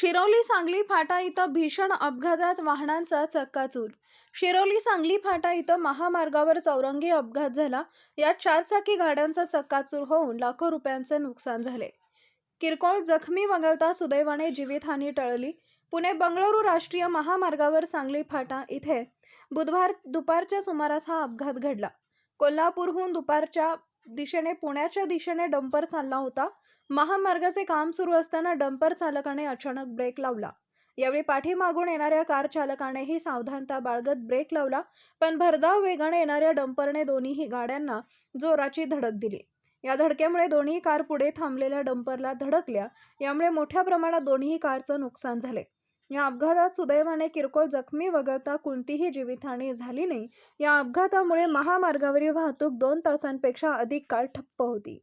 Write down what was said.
शिरोली सांगली फाटा इथं भीषण अपघातात वाहनांचा चक्काचूर. शिरोली सांगली फाटा इथं महामार्गावर चौरंगी अपघात झाला. यात चारचाकी गाड्यांचा चक्काचूर होऊन लाखो रुपयांचे नुकसान झाले. किरकोळ जखमी वगळता सुदैवाने जीवितहानी टळली. पुणे बंगळुरू राष्ट्रीय महामार्गावर सांगली फाटा इथे बुधवार दुपारच्या सुमारास हा अपघात घडला. कोल्हापूरहून दुपारच्या दिशेने पुण्याच्या दिशेने डंपर चालला होता. महामार्गाचे काम सुरू असताना डंपर चालकाने अचानक ब्रेक लावला. यावेळी पाठीमागून येणाऱ्या कार चालकानेही सावधानता बाळगत ब्रेक लावला पण भरधाव वेगाने येणाऱ्या डंपरने दोन्हीही गाड्यांना जोराची धडक दिली. या धडक्यामुळे दोन्ही कार पुढे थांबलेल्या डंपरला धडकल्या. यामुळे मोठ्या प्रमाणात दोन्ही कारचं नुकसान झाले. या अपघातात सुदैवाने किरकोळ जखमी वगळता कोणतीही जीवितहानी झाली नाही. या अपघातामुळे महामार्गावरील वाहतूक दोन तासांपेक्षा अधिक काळ ठप्प होती.